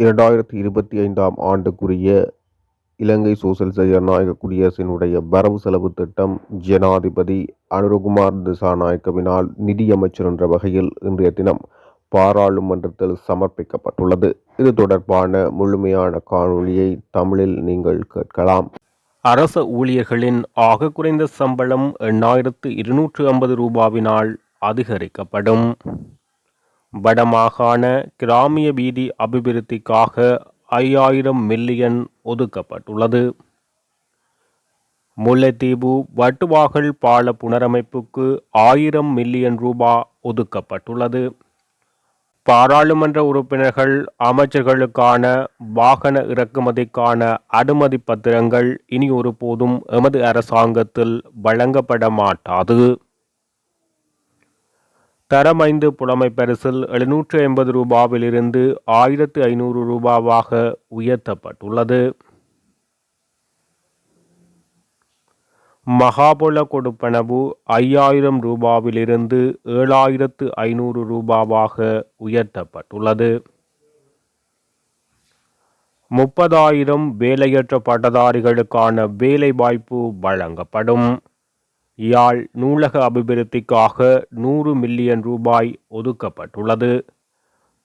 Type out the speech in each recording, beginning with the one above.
இரண்டாயிரத்தி இருபத்தி ஐந்தாம் ஆண்டுக்குரிய இலங்கை சோசலிச ஜனநாயக குடியரசினுடைய வரவு செலவு திட்டம் ஜனாதிபதி அனுருகுமார் திசாநாயக்கவினால் நிதியமைச்சர் என்ற வகையில் இன்றைய தினம் பாராளுமன்றத்தில் சமர்ப்பிக்கப்பட்டுள்ளது. இது தொடர்பான முழுமையான காணொளியை தமிழில் நீங்கள் கேட்கலாம். அரச ஊழியர்களின் ஆக குறைந்த சம்பளம் எண்ணாயிரத்து இருநூற்று ஐம்பது ரூபாவினால் அதிகரிக்கப்படும். வடமாகாண கிராமிய வீதி அபிவிருத்திக்காக ஐயாயிரம் மில்லியன் ஒதுக்கப்பட்டுள்ளது. முல்லைத்தீவு வட்டுவாகல் பால புனரமைப்புக்கு ஆயிரம் மில்லியன் ரூபா ஒதுக்கப்பட்டுள்ளது. பாராளுமன்ற உறுப்பினர்கள் அமைச்சர்களுக்கான வாகன இறக்குமதிக்கான அனுமதி பத்திரங்கள் இனி ஒருபோதும் எமது அரசாங்கத்தில் வழங்கப்பட மாட்டாது. தரம் ஐந்து புலமை பரிசில் எழுநூற்று ஐம்பது ரூபாவிலிருந்து ஆயிரத்து ஐநூறு ரூபாவாக உயர்த்தப்பட்டுள்ளது. மகாபல கொடுப்பனவு ஐயாயிரம் ரூபாவிலிருந்து ஏழாயிரத்து ஐநூறு ரூபாவாக உயர்த்தப்பட்டுள்ளது. முப்பதாயிரம் வேலையற்ற பட்டதாரிகளுக்கான வேலைவாய்ப்பு வழங்கப்படும். யாழ் நூலக அபிவிருத்திக்காக நூறு மில்லியன் ரூபாய் ஒதுக்கப்பட்டுள்ளது.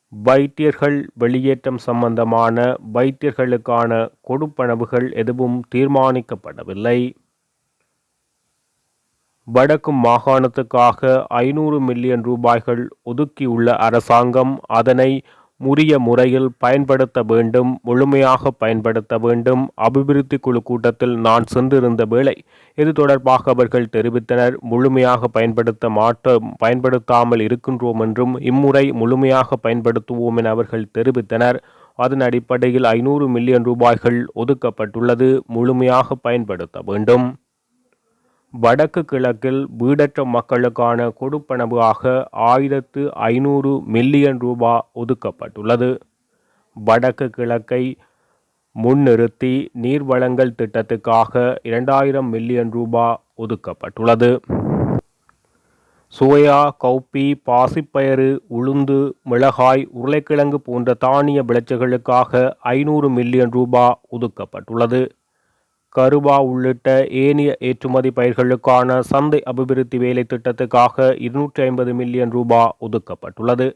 வைத்தியர்கள் வெளியேற்றம் சம்பந்தமான வைத்தியர்களுக்கான கொடுப்பனவுகள் எதுவும் தீர்மானிக்கப்படவில்லை. வடக்கு மாகாணத்துக்காக ஐநூறு மில்லியன் ரூபாய்கள் ஒதுக்கியுள்ள அரசாங்கம் அதனை உரிய முறையில் பயன்படுத்த வேண்டும் முழுமையாக பயன்படுத்த வேண்டும். அபிவிருத்தி குழு கூட்டத்தில் நான் சென்றிருந்த வேளை இது தொடர்பாக அவர்கள் தெரிவித்தனர். முழுமையாக பயன்படுத்த மாட்ட பயன்படுத்தாமல் இருக்கின்றோம் என்றும் இம்முறை முழுமையாக பயன்படுத்துவோம் என அவர்கள் தெரிவித்தனர். அதன் அடிப்படையில் ஐநூறு மில்லியன் ரூபாய்கள் ஒதுக்கப்பட்டுள்ளது. முழுமையாக பயன்படுத்த வேண்டும். வடக்கு கிழக்கில் வீடற்ற மக்களுக்கான கொடுப்பனவாக ஆயிரத்து ஐநூறு மில்லியன் ரூபா ஒதுக்கப்பட்டுள்ளது. வடக்கு கிழக்கை முன்னிறுத்தி நீர் வழங்கல் திட்டத்துக்காக இரண்டாயிரம் மில்லியன் ரூபா ஒதுக்கப்பட்டுள்ளது. சோயா கௌப்பி பாசிப்பயறு உளுந்து மிளகாய் உருளைக்கிழங்கு போன்ற தானிய விளைச்சல்களுக்காக ஐநூறு மில்லியன் ரூபா ஒதுக்கப்பட்டுள்ளது. கருவா உள்ளிட்ட ஏனைய ஏற்றுமதி பயிர்களுக்கான சந்தை அபிவிருத்தி வேலை திட்டத்துக்காக இருநூற்றி ஐம்பது மில்லியன் ரூபா ஒதுக்கப்பட்டுள்ளது.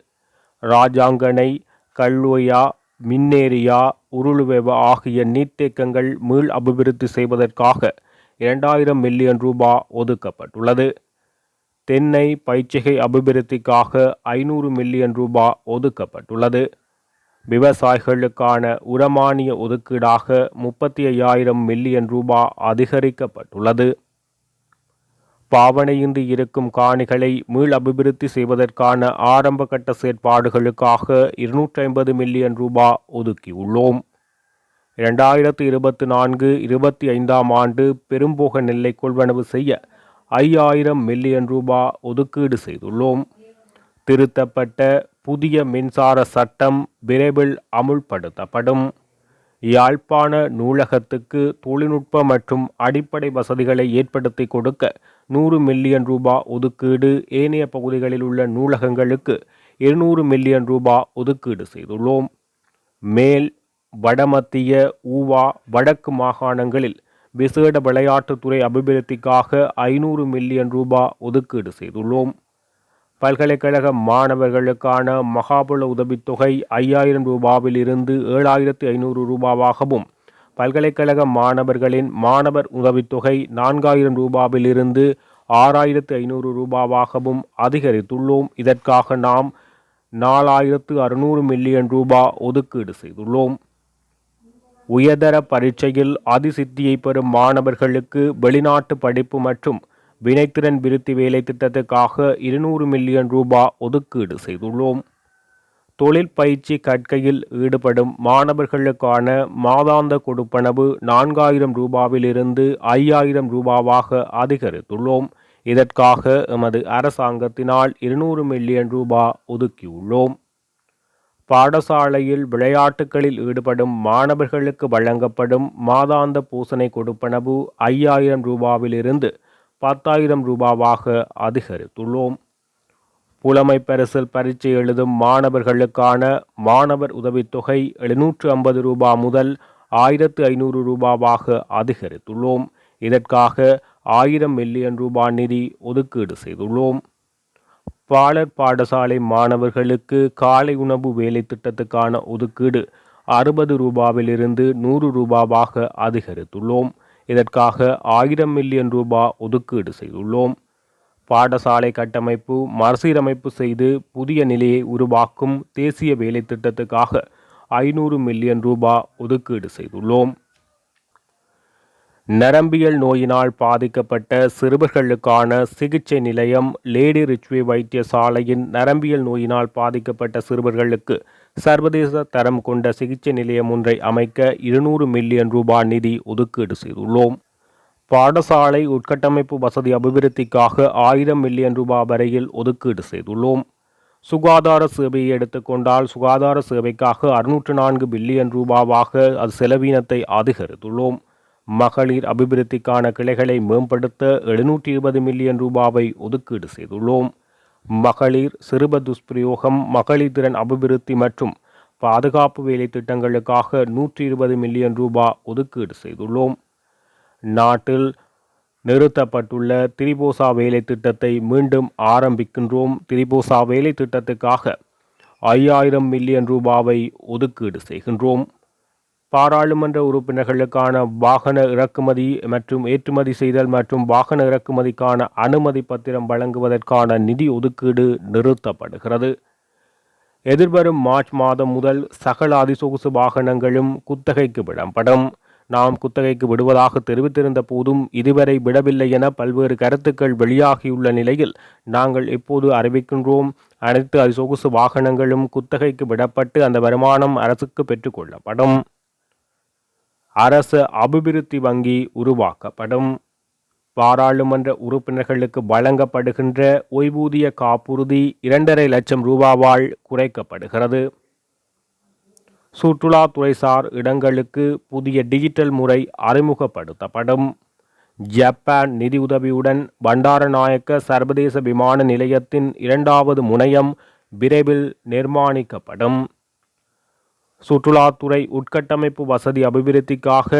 ராஜாங்கனை கல்வையா மின்னேரியா உருளுவெவ ஆகிய நீர்த்தேக்கங்கள் மீள் அபிவிருத்தி செய்வதற்காக இரண்டாயிரம் மில்லியன் ரூபா ஒதுக்கப்பட்டுள்ளது. தென்னை பயிற்சிகை அபிவிருத்திக்காக ஐநூறு மில்லியன் ரூபா ஒதுக்கப்பட்டுள்ளது. விவசாயிகளுக்கான உரமானிய ஒதுக்கீடாக முப்பத்தி ஐயாயிரம் மில்லியன் ரூபா அதிகரிக்கப்பட்டுள்ளது. பாவனையின்றி இருக்கும் காணிகளை மீள் அபிவிருத்தி செய்வதற்கான ஆரம்பகட்ட செயற்பாடுகளுக்காக இருநூற்றி ஐம்பது மில்லியன் ரூபா ஒதுக்கியுள்ளோம். இரண்டாயிரத்து இருபத்தி நான்கு இருபத்தி ஐந்தாம் ஆண்டு பெரும்போக நெல்லை கொள்வனவு செய்ய ஐயாயிரம் மில்லியன் ரூபா ஒதுக்கீடு செய்துள்ளோம். திருத்தப்பட்ட புதிய மின்சார சட்டம் விரைவில் அமுல்படுத்தப்படும். யாழ்ப்பாண நூலகத்துக்கு தொழில்நுட்ப மற்றும் அடிப்படை வசதிகளை ஏற்படுத்தி கொடுக்க நூறு மில்லியன் ரூபா ஒதுக்கீடு ஏனைய பகுதிகளில் உள்ள நூலகங்களுக்கு இருநூறு மில்லியன் ரூபா ஒதுக்கீடு செய்துள்ளோம். மேல் வடமத்திய ஊவா வடக்கு மாகாணங்களில் விசேட விளையாட்டுத்துறை அபிவிருத்திக்காக ஐநூறு மில்லியன் ரூபா ஒதுக்கீடு செய்துள்ளோம். பல்கலைக்கழக மாணவர்களுக்கான மகாபல உதவித்தொகை ஐயாயிரம் ரூபாவில் இருந்து ஏழாயிரத்து ஐநூறு ரூபாவாகவும் பல்கலைக்கழக மாணவர்களின் மாணவர் உதவித்தொகை நான்காயிரம் ரூபாவில் இருந்து ஆறாயிரத்து ஐநூறு ரூபாவாகவும் அதிகரித்துள்ளோம். இதற்காக நாம் நாலாயிரத்து அறுநூறு மில்லியன் ரூபா ஒதுக்கீடு செய்துள்ளோம். உயர்தர பரீட்சையில் அதிசித்தியை பெறும் மாணவர்களுக்கு வெளிநாட்டு படிப்பு மற்றும் வினைத்திறன் விருத்தி வேலை திட்டத்துக்காக இருநூறு மில்லியன் ரூபா ஒதுக்கீடு செய்துள்ளோம். தொழில் பயிற்சி கற்கையில் ஈடுபடும் மாணவர்களுக்கான மாதாந்த கொடுப்பனவு நான்காயிரம் ரூபாவிலிருந்து ஐயாயிரம் ரூபாவாக அதிகரித்துள்ளோம். இதற்காக எமது அரசாங்கத்தினால் இருநூறு மில்லியன் ரூபா ஒதுக்கியுள்ளோம். பாடசாலையில் விளையாட்டுகளில் ஈடுபடும் மாணவர்களுக்கு வழங்கப்படும் மாதாந்த பூசணை கொடுப்பனவு ஐயாயிரம் ரூபாவிலிருந்து பத்தாயிரம் ரூபாவாக அதிகரித்துள்ளோம். புலமை பரிசில் பரீட்சை எழுதும் மாணவர்களுக்கான மாணவர் உதவித்தொகை எழுநூற்று ஐம்பது ரூபா முதல் ஆயிரத்து ஐநூறு ரூபாவாக அதிகரித்துள்ளோம். இதற்காக ஆயிரம் மில்லியன் ரூபாய் நிதி ஒதுக்கீடு செய்துள்ளோம். பாலர் பாடசாலை மாணவர்களுக்கு காலை உணவு வேலை திட்டத்துக்கான ஒதுக்கீடு அறுபது ரூபாவிலிருந்து நூறு ரூபாவாக அதிகரித்துள்ளோம். இதற்காக ஆயிரம் மில்லியன் ரூபா ஒதுக்கீடு செய்துள்ளோம். பாடசாலை கட்டமைப்பு மறுசீரமைப்பு செய்து புதிய நிலையை உருவாக்கும் தேசிய வேலை திட்டத்துக்காக ஐநூறு மில்லியன் ரூபா ஒதுக்கீடு செய்துள்ளோம். நரம்பியல் நோயினால் பாதிக்கப்பட்ட சிறுவர்களுக்கான சிகிச்சை நிலையம் லேடி ரிச்வே வைத்தியசாலையின் நரம்பியல் நோயினால் பாதிக்கப்பட்ட சிறுவர்களுக்கு சர்வதேச தரம் கொண்ட சிகிச்சை நிலையம் ஒன்றை அமைக்க இருநூறு மில்லியன் ரூபாய் நிதி ஒதுக்கீடு செய்துள்ளோம். பாடசாலை உட்கட்டமைப்பு வசதி அபிவிருத்திக்காக ஆயிரம் மில்லியன் ரூபாய் வரையில் ஒதுக்கீடு செய்துள்ளோம். சுகாதார சேவையை எடுத்துக்கொண்டால் சுகாதார சேவைக்காக அறுநூற்று நான்கு பில்லியன் ரூபாவாக அது செலவீனத்தை அதிகரித்துள்ளோம். மகளிர் அபிவிருத்திக்கான கிளைகளை மேம்படுத்த எழுநூற்றி இருபது மில்லியன் ரூபாவை ஒதுக்கீடு செய்துள்ளோம். மகளிர் சிறுப துஷ்பிரயோகம் மகளிர் திறன் அபிவிருத்தி மற்றும் பாதுகாப்பு வேலை திட்டங்களுக்காக நூற்றி இருபது மில்லியன் ரூபாய் ஒதுக்கீடு செய்துள்ளோம். நாட்டில் நிறுத்தப்பட்டுள்ள திரிபோசா வேலை திட்டத்தை மீண்டும் ஆரம்பிக்கின்றோம். திரிபோசா வேலை திட்டத்துக்காக ஐயாயிரம் மில்லியன் ரூபாவை ஒதுக்கீடு செய்கின்றோம். பாராளுமன்ற உறுப்பினர்களுக்கான வாகன இறக்குமதி மற்றும் ஏற்றுமதி செய்தல் மற்றும் வாகன இறக்குமதிக்கான அனுமதி பத்திரம் வழங்குவதற்கான நிதி ஒதுக்கீடு நிறுத்தப்படுகிறது. எதிர்வரும் மார்ச் மாதம் முதல் சகல அதிசொகுசு வாகனங்களும் குத்தகைக்கு விடப்படும். நாம் குத்தகைக்கு விடுவதாக தெரிவித்திருந்த போதும் இதுவரை விடவில்லை என பல்வேறு கருத்துக்கள் வெளியாகியுள்ள நிலையில் நாங்கள் இப்போது அறிவிக்கின்றோம் அனைத்து அதிசொகுசு வாகனங்களும் குத்தகைக்கு விடப்பட்டு அந்த வருமானம் அரசுக்கு பெற்றுக்கொள்ளப்படும் அரசு அபிவிருத்தி வங்கி உருவாக்கப்படும். பாராளுமன்ற உறுப்பினர்களுக்கு வழங்கப்படுகின்ற ஓய்வூதிய காப்புறுதி இரண்டரை லட்சம் ரூபாவால் குறைக்கப்படுகிறது. சுற்றுலாத்துறைசார் இடங்களுக்கு புதிய டிஜிட்டல் முறை அறிமுகப்படுத்தப்படும். ஜப்பான் நிதியுதவியுடன் பண்டாரநாயக்க சர்வதேச விமான நிலையத்தின் இரண்டாவது முனையம் விரைவில் நிர்மாணிக்கப்படும். சுற்றுலாத்துறை உட்கட்டமைப்பு வசதி அபிவிருத்திக்காக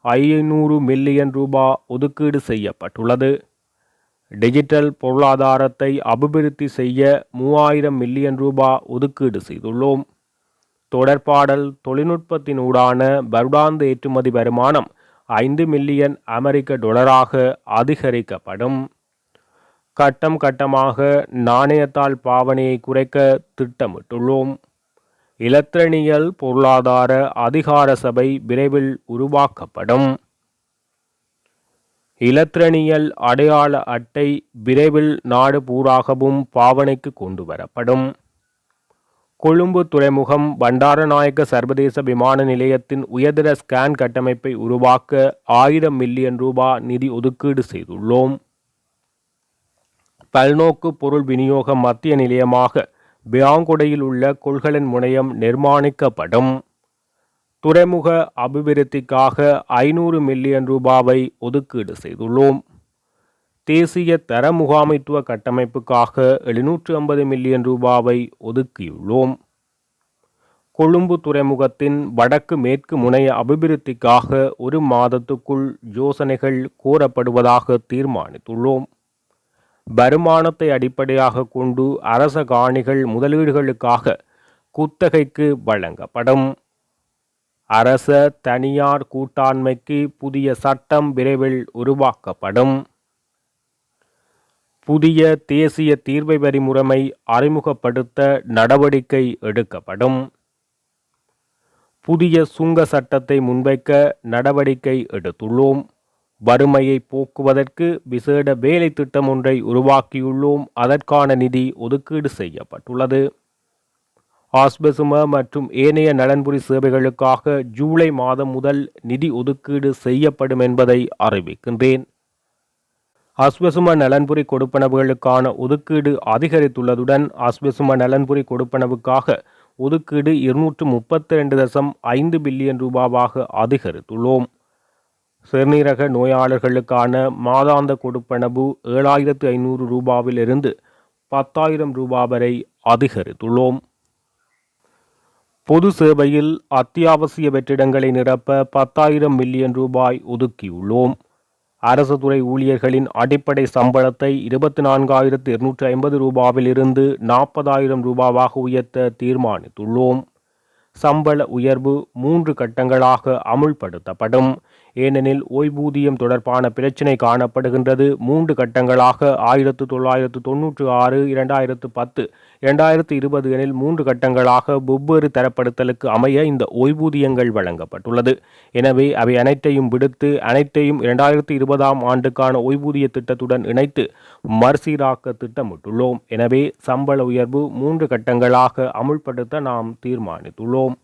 ஐநூறு மில்லியன் ரூபா ஒதுக்கீடு செய்யப்பட்டுள்ளது. டிஜிட்டல் பொருளாதாரத்தை அபிவிருத்தி செய்ய மூவாயிரம் மில்லியன் ரூபா ஒதுக்கீடு செய்துள்ளோம். தொடர்பாடல் தொழில்நுட்பத்தினூடான வருடாந்த ஏற்றுமதி வருமானம் ஐந்து மில்லியன் அமெரிக்க டொலராக அதிகரிக்கப்படும். கட்டம் கட்டமாக நாணயத்தால் பாவனையை குறைக்க திட்டமிட்டுள்ளோம். இலத்திரனியல் பொருளாதார அதிகார சபை விரைவில் உருவாக்கப்படும். இலத்திரனியல் அடையாள அட்டை விரைவில் நாடு பூராகவும் பாவனைக்கு கொண்டு வரப்படும் கொழும்பு துறைமுகம் பண்டாரநாயக்க சர்வதேச விமான நிலையத்தின் உயர்தர ஸ்கேன் கட்டமைப்பை உருவாக்க ஆயிரம் மில்லியன் ரூபாய் நிதி ஒதுக்கீடு செய்துள்ளோம். பல்நோக்கு பொருள் விநியோக மத்திய நிலையமாக பியாங்குடையில் உள்ள கொள்கலன் முனையம் நிர்மாணிக்கப்படும். துறைமுக அபிவிருத்திக்காக ஐநூறு மில்லியன் ரூபாவை ஒதுக்கீடு செய்துள்ளோம். தேசிய தர முகாமைத்துவ கட்டமைப்புக்காக எழுநூற்று ஐம்பது மில்லியன் ரூபாவை ஒதுக்கியுள்ளோம். கொழும்பு துறைமுகத்தின் வடக்கு மேற்கு முனைய அபிவிருத்திக்காக ஒரு மாதத்துக்குள் யோசனைகள் கோரப்படுவதாக தீர்மானித்துள்ளோம். வருமானத்தை அடிப்படையாக கொண்டு அரச காணிகள் முதலீடுகளுக்காக குத்தகைக்கு வழங்கப்படும். அரச தனியார் கூட்டாண்மைக்கு புதிய சட்டம் விரைவில் உருவாக்கப்படும். புதிய தேசிய தீர்வை வரி முறைமை அறிமுகப்படுத்த நடவடிக்கை எடுக்கப்படும். புதிய சுங்க சட்டத்தை முன்வைக்க நடவடிக்கை எடுத்துள்ளோம். வறுமையை போக்குவதற்கு விசேட வேலை திட்டம் ஒன்றை உருவாக்கியுள்ளோம். அதற்கான நிதி ஒதுக்கீடு செய்யப்பட்டுள்ளது. ஆஸ்பெசும மற்றும் ஏனைய நலன்புரி சேவைகளுக்காக ஜூலை மாதம் முதல் நிதி ஒதுக்கீடு செய்யப்படும் என்பதை அறிவிக்கின்றேன். அஸ்வசும நலன்புரி கொடுப்பனவுகளுக்கான ஒதுக்கீடு அதிகரித்துள்ளதுடன் அஸ்வசும நலன்புரி கொடுப்பனவுக்காக ஒதுக்கீடு இருநூற்று முப்பத்தி ரெண்டு தசம் ஐந்து பில்லியன் ரூபாவாக அதிகரித்துள்ளோம். சிறுநீரக நோயாளர்களுக்கான மாதாந்த கொடுப்பனவு ஏழாயிரத்து ஐநூறு ரூபாவிலிருந்து பத்தாயிரம் ரூபாய் வரை அதிகரித்துள்ளோம். பொது சேவையில் அத்தியாவசிய வெற்றிடங்களை நிரப்ப பத்தாயிரம் மில்லியன் ரூபாய் ஒதுக்கியுள்ளோம். அரசு துறை ஊழியர்களின் அடிப்படை சம்பளத்தை இருபத்தி நான்காயிரத்து இருநூற்றி ஐம்பது ரூபாவிலிருந்து நாற்பதாயிரம் ரூபாவாக உயர்த்த தீர்மானித்துள்ளோம். சம்பள உயர்வு மூன்று கட்டங்களாக அமுல்படுத்தப்படும். ஏனெனில் ஓய்வூதியம் தொடர்பான பிரச்சினை காணப்படுகின்றது. மூன்று கட்டங்களாக ஆயிரத்து தொள்ளாயிரத்து தொன்னூற்று ஆறு இரண்டாயிரத்து பத்து இரண்டாயிரத்து இருபது எனில் மூன்று கட்டங்களாக வெவ்வேறு தரப்படுத்தலுக்கு அமைய இந்த ஓய்வூதியங்கள் வழங்கப்பட்டுள்ளது. எனவே அவை அனைத்தையும் விடுத்து அனைத்தையும் இரண்டாயிரத்து இருபதாம் ஆண்டுக்கான ஓய்வூதிய திட்டத்துடன் இணைத்து மறுசீராக்க திட்டமிட்டுள்ளோம். எனவே சம்பள உயர்வு மூன்று கட்டங்களாக அமுல்படுத்த நாம் தீர்மானித்துள்ளோம்.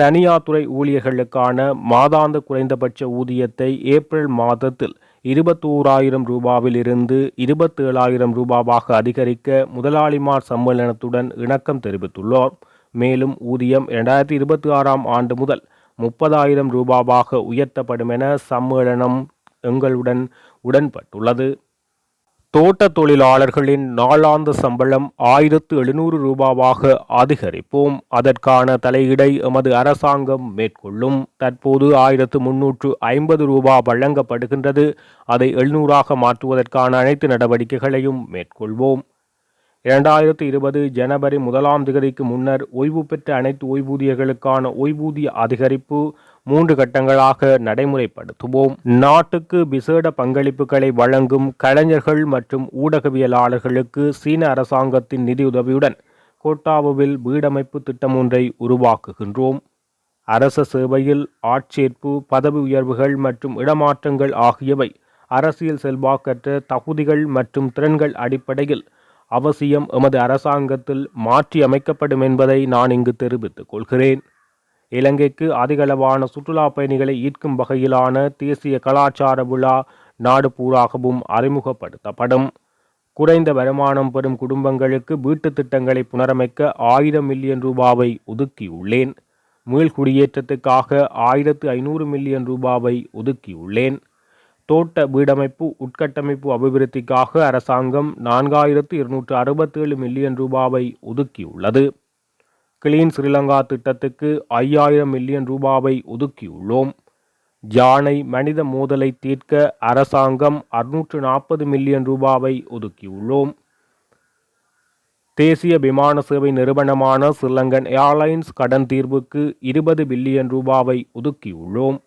தனியார் துறை ஊழியர்களுக்கான மாதாந்த குறைந்தபட்ச ஊதியத்தை ஏப்ரல் மாதத்தில் இருபத்தோராயிரம் ரூபாவிலிருந்து இருபத்தேழாயிரம் ரூபாவாக அதிகரிக்க முதலாளிமார் சம்மேளனத்துடன் இணக்கம் தெரிவித்துள்ளார். மேலும் ஊதியம் இரண்டாயிரத்தி இருபத்தி ஆறாம் ஆண்டு முதல் முப்பதாயிரம் ரூபாவாக உயர்த்தப்படும் என சம்மேளனம் எங்களுடன் உடன்பட்டுள்ளது. தோட்ட தொழிலாளர்களின் நாளாந்த சம்பளம் ஆயிரத்து எழுநூறு ரூபாவாக அதிகரிப்போம். அதற்கான தலையீடை எமது அரசாங்கம் மேற்கொள்ளும். தற்போது ஆயிரத்து முன்னூற்று ஐம்பது ரூபா வழங்கப்படுகின்றது. அதை எழுநூறாக மாற்றுவதற்கான அனைத்து நடவடிக்கைகளையும் மேற்கொள்வோம். இரண்டாயிரத்து இருபது ஜனவரி முதலாம் திகதிக்கு முன்னர் ஓய்வு பெற்ற அனைத்து ஓய்வூதியர்களுக்கான ஓய்வூதிய அதிகரிப்பு மூன்று கட்டங்களாக நடைமுறைப்படுத்துவோம். நாட்டுக்கு விசேட பங்களிப்புகளை வழங்கும் கலைஞர்கள் மற்றும் ஊடகவியலாளர்களுக்கு சீன அரசாங்கத்தின் நிதியுதவியுடன் கோட்டாவுவில் வீடமைப்பு திட்டம் ஒன்றை உருவாக்குகின்றோம். அரச சேவையில் ஆட்சேர்ப்பு பதவி உயர்வுகள் மற்றும் இடமாற்றங்கள் ஆகியவை அரசியல் செல்வாக்கற்ற தகுதிகள் மற்றும் திறன்கள் அடிப்படையில் அவசியம் எமது அரசாங்கத்தில் மாற்றி அமைக்கப்படும் என்பதை நான் இங்கு தெரிவித்துக் கொள்கிறேன். இலங்கைக்கு அதிகளவான சுற்றுலா பயணிகளை ஈர்க்கும் வகையிலான தேசிய கலாச்சார விழா நாடு பூராகவும் அறிமுகப்படுத்தப்படும். குறைந்த வருமானம் பெறும் குடும்பங்களுக்கு வீட்டுத் திட்டங்களை புனரமைக்க ஆயிரம் மில்லியன் ரூபாவை ஒதுக்கியுள்ளேன். மீள்குடியேற்றத்துக்காக ஆயிரத்து ஐநூறு மில்லியன் ரூபாவை ஒதுக்கியுள்ளேன். தோட்ட வீடமைப்பு உட்கட்டமைப்பு அபிவிருத்திக்காக அரசாங்கம் நான்காயிரத்து இருநூற்று அறுபத்தேழு மில்லியன் ரூபாவை ஒதுக்கியுள்ளது. கிளீன் ஸ்ரீலங்கா திட்டத்துக்கு ஐயாயிரம் மில்லியன் ரூபாவை ஒதுக்கியுள்ளோம். யானை மனித மோதலை தீர்க்க அரசாங்கம் அறுநூற்று நாற்பது மில்லியன் ரூபாவை ஒதுக்கியுள்ளோம். தேசிய விமான சேவை நிறுவனமான ஸ்ரீலங்கன் ஏர்லைன்ஸ் கடன் தீர்வுக்கு இருபது பில்லியன் ரூபாவை ஒதுக்கியுள்ளோம்.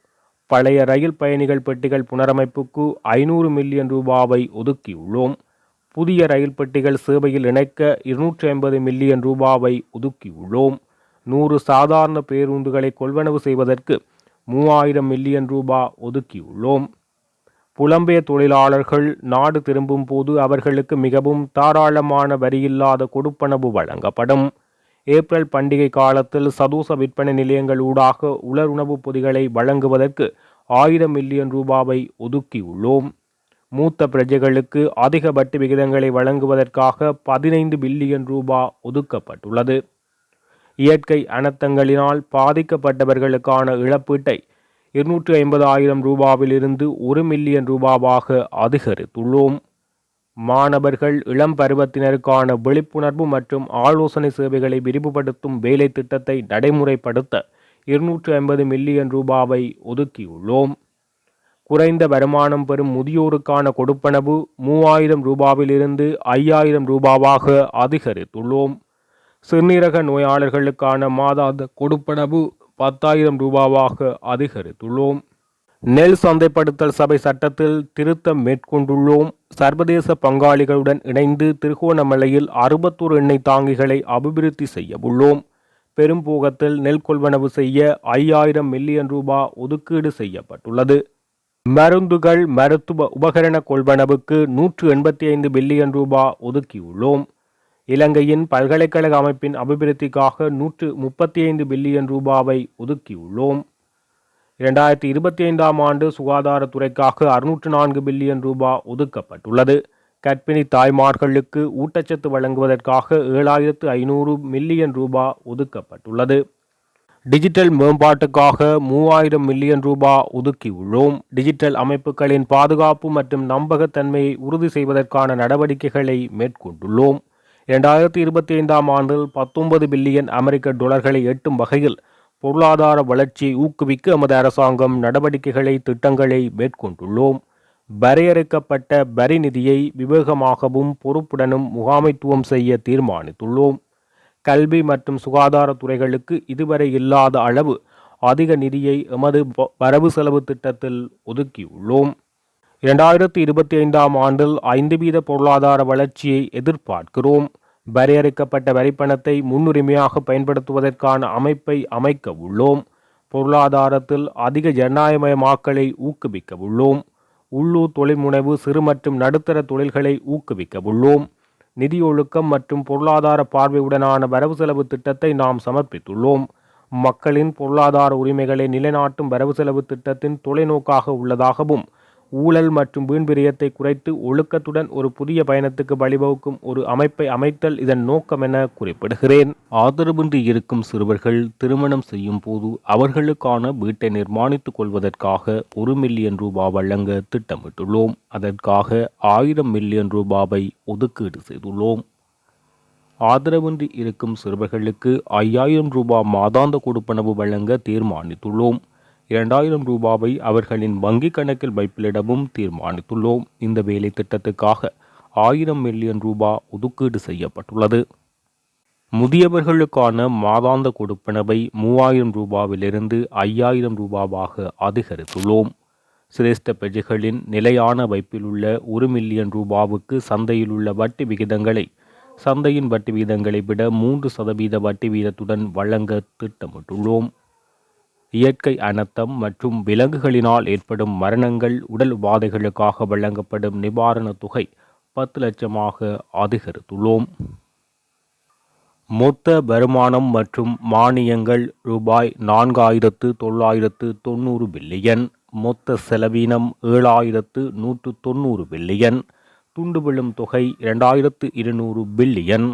பழைய ரயில் பயணிகள் பெட்டிகள் புனரமைப்புக்கு ஐநூறு மில்லியன் ரூபாவை ஒதுக்கியுள்ளோம். புதிய ரயில் பெட்டிகள் சேவையில் இணைக்க இருநூற்றி ஐம்பது மில்லியன் ரூபாவை ஒதுக்கியுள்ளோம். நூறு சாதாரண பேருந்துகளை கொள்வனவு செய்வதற்கு மூவாயிரம் மில்லியன் ரூபா ஒதுக்கியுள்ளோம். புலம்பெயர் தொழிலாளர்கள் நாடு திரும்பும் போது அவர்களுக்கு மிகவும் தாராளமான வரியில்லாத கொடுப்பனவு வழங்கப்படும். ஏப்ரல் பண்டிகை காலத்தில் சதூச விற்பனை நிலையங்கள் ஊடாக உலர் உணவுப் பொதிகளை வழங்குவதற்கு ஆயிரம் மில்லியன் ரூபாவை ஒதுக்கியுள்ளோம். மூத்த பிரஜைகளுக்கு அதிக வட்டி விகிதங்களை வழங்குவதற்காக பதினைந்து பில்லியன் ரூபா ஒதுக்கப்பட்டுள்ளது. இயற்கை அனர்த்தங்களினால் பாதிக்கப்பட்டவர்களுக்கான இழப்பீட்டை இருநூற்றி ஐம்பது ஆயிரம் ரூபாவிலிருந்து ஒரு மில்லியன் ரூபாவாக அதிகரித்துள்ளோம். மாணவர்கள் இளம் பருவத்தினருக்கான விழிப்புணர்வு மற்றும் ஆலோசனை சேவைகளை விரிவுபடுத்தும் வேலை திட்டத்தை நடைமுறைப்படுத்த இருநூற்று ஐம்பது மில்லியன் ரூபாவை ஒதுக்கியுள்ளோம். குறைந்த வருமானம் பெறும் முதியோருக்கான கொடுப்பனவு மூவாயிரம் ரூபாவிலிருந்து ஐயாயிரம் ரூபாவாக அதிகரித்துள்ளோம். சிறுநீரக நோயாளர்களுக்கான மாதாந்த கொடுப்பனவு பத்தாயிரம் ரூபாவாக அதிகரித்துள்ளோம். நெல் சந்தைப்படுத்தல் சபை சட்டத்தில் திருத்தம் மேற்கொண்டுள்ளோம். சர்வதேச பங்காளிகளுடன் இணைந்து திருகோணமலையில் அறுபத்தோரு எண்ணெய் தாங்கிகளை அபிவிருத்தி செய்ய உள்ளோம் பெரும்போகத்தில் நெல் கொள்வனவு செய்ய ஐயாயிரம் மில்லியன் ரூபா ஒதுக்கீடு செய்யப்பட்டுள்ளது. மருந்துகள் மருத்துவ உபகரண கொள்வனவுக்கு நூற்று எண்பத்தி ஐந்து பில்லியன் ரூபா ஒதுக்கியுள்ளோம். இலங்கையின் பல்கலைக்கழக அமைப்பின் அபிவிருத்திக்காக நூற்று முப்பத்தி ஐந்து பில்லியன் ரூபாவை ஒதுக்கியுள்ளோம். இரண்டாயிரத்தி இருபத்தி ஐந்தாம் ஆண்டு சுகாதாரத்துறைக்காக அறுநூற்று நான்கு பில்லியன் ரூபா ஒதுக்கப்பட்டுள்ளது. கர்ப்பிணி தாய்மார்களுக்கு ஊட்டச்சத்து வழங்குவதற்காக ஏழாயிரத்து ஐநூறு மில்லியன் ரூபா ஒதுக்கப்பட்டுள்ளது. டிஜிட்டல் மேம்பாட்டுக்காக மூவாயிரம் மில்லியன் ரூபாய் ஒதுக்கியுள்ளோம் டிஜிட்டல் அமைப்புகளின் பாதுகாப்பு மற்றும் நம்பகத்தன்மையை உறுதி செய்வதற்கான நடவடிக்கைகளை மேற்கொண்டுள்ளோம். இரண்டாயிரத்தி இருபத்தி ஐந்தாம் ஆண்டில் பத்தொன்பது பில்லியன் அமெரிக்க டாலர்களை எட்டும் வகையில் பொருளாதார வளர்ச்சியை ஊக்குவிக்க எமது அரசாங்கம் நடவடிக்கைகளை திட்டங்களை மேற்கொண்டுள்ளோம். வரையறுக்கப்பட்ட வரி நிதியை விவேகமாகவும் பொறுப்புடனும் முகாமைத்துவம் செய்ய தீர்மானித்துள்ளோம். கல்வி மற்றும் சுகாதார துறைகளுக்கு இதுவரை இல்லாத அளவு அதிக நிதியை எமது வரவு செலவு திட்டத்தில் ஒதுக்கியுள்ளோம். இரண்டாயிரத்தி இருபத்தி ஐந்தாம் ஆண்டில் ஐந்து வீத பொருளாதார வளர்ச்சியை எதிர்பார்க்கிறோம். வரையறுக்கப்பட்ட வரிப்பணத்தை முன்னுரிமையாக பயன்படுத்துவதற்கான அமைப்பை அமைக்க உள்ளோம். பொருளாதாரத்தில் அதிக ஜனநாயகமயமாக்கலை ஊக்குவிக்க உள்ளோம். உள்ளூர் தொழில்முனைவு சிறு மற்றும் நடுத்தர தொழில்களை ஊக்குவிக்க உள்ளோம். நிதி ஒழுக்கம் மற்றும் பொருளாதார பார்வையுடனான வரவு செலவு திட்டத்தை நாம் சமர்ப்பித்துள்ளோம். மக்களின் பொருளாதார உரிமைகளை நிலைநாட்டும் வரவு செலவு திட்டத்தின் தொலைநோக்காக உள்ளதாகவும் ஊழல் மற்றும் வீண்பிரியத்தை குறைத்து ஒழுக்கத்துடன் ஒரு புதிய பயணத்துக்கு வழிவகுக்கும் ஒரு அமைப்பை அமைத்தல் இதன் நோக்கம் என குறிப்பிடுகிறேன். ஆதரவின்றி இருக்கும் சிறுவர்கள் திருமணம் செய்யும் போது அவர்களுக்கான வீட்டை நிர்மாணித்துக் கொள்வதற்காக ஒரு மில்லியன் ரூபாய் வழங்க திட்டமிட்டுள்ளோம். அதற்காக ஆயிரம் மில்லியன் ரூபாவை ஒதுக்கீடு செய்துள்ளோம். ஆதரவின்றி இருக்கும் சிறுவர்களுக்கு ஐயாயிரம் ரூபாய் மாதாந்த கொடுப்பனவு வழங்க தீர்மானித்துள்ளோம். இரண்டாயிரம் ரூபாவை அவர்களின் வங்கிக் கணக்கில் வைப்பிலிடவும் தீர்மானித்துள்ளோம். இந்த வேலை திட்டத்துக்காக ஆயிரம் மில்லியன் ரூபா ஒதுக்கீடு செய்யப்பட்டுள்ளது. முதியவர்களுக்கான மாதாந்த கொடுப்பனவை மூவாயிரம் ரூபாவிலிருந்து ஐயாயிரம் ரூபாவாக அதிகரித்துள்ளோம். சிரேஷ்ட பிரஜைகளின் நிலையான வைப்பிலுள்ள ஒரு மில்லியன் ரூபாவுக்கு சந்தையில் உள்ள வட்டி விகிதங்களை சந்தையின் வட்டி விகிதங்களை விட மூன்று சதவீத வட்டி வீதத்துடன் வழங்க திட்டமிட்டுள்ளோம். இயற்கை அனர்த்தம் மற்றும் விலங்குகளினால் ஏற்படும் மரணங்கள் உடல் உபாதைகளுக்காக வழங்கப்படும் நிவாரணத் தொகை பத்து லட்சமாக அதிகரித்துள்ளோம். மொத்த வருமானம் மற்றும் மானியங்கள் ரூபாய் நான்காயிரத்து தொள்ளாயிரத்து தொண்ணூறு பில்லியன். மொத்த செலவீனம் ஏழாயிரத்து நூற்று தொண்ணூறு பில்லியன். துண்டு விழும் தொகை இரண்டாயிரத்து இருநூறு பில்லியன்.